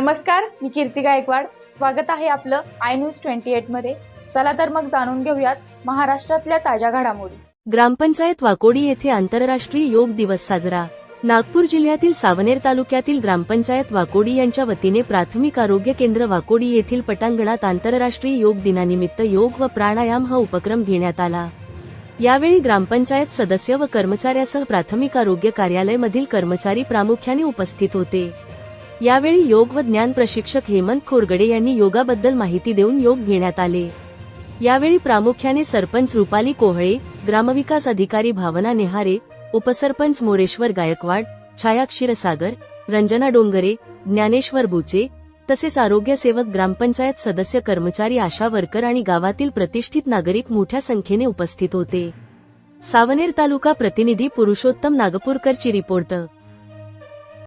नमस्कार मी कीर्ती गायकवाड. स्वागत आहे आपलं आय न्यूज ट्वेंटी एटमध्ये. चला तर मग जाणून घेऊयात महाराष्ट्रातल्या ताज्या घडामोडी. ग्रामपंचायत वाकोडी येथे आंतरराष्ट्रीय योग दिवस साजरा. नागपूर जिल्ह्यातील सावनेर तालुक्यातील ग्रामपंचायत वाकोडी यांच्या वतीने प्राथमिक आरोग्य केंद्र वाकोडी येथील पटांगणात आंतरराष्ट्रीय योग दिनानिमित्त योग व प्राणायाम हा उपक्रम घेण्यात आला. यावेळी ग्रामपंचायत सदस्य व कर्मचाऱ्यासह प्राथमिक आरोग्य कार्यालयमधील कर्मचारी प्रामुख्याने उपस्थित होते. यावेळी योग व ज्ञान प्रशिक्षक हेमंत खोरगडे यांनी योगाबद्दल माहिती देऊन योग घेण्यात आले. यावेळी प्रामुख्याने सरपंच रुपाली कोहळे ग्रामविकास अधिकारी भावना नेहारे उपसरपंच मोरेश्वर गायकवाड छाया क्षीरसागर रंजना डोंगरे ज्ञानेश्वर बुचे तसेच आरोग्यसेवक ग्रामपंचायत सदस्य कर्मचारी आशा वर्कर आणि गावातील प्रतिष्ठित नागरिक मोठ्या संख्येने उपस्थित होते. सावनेर तालुका प्रतिनिधी पुरुषोत्तम नागपूरकरची रिपोर्ट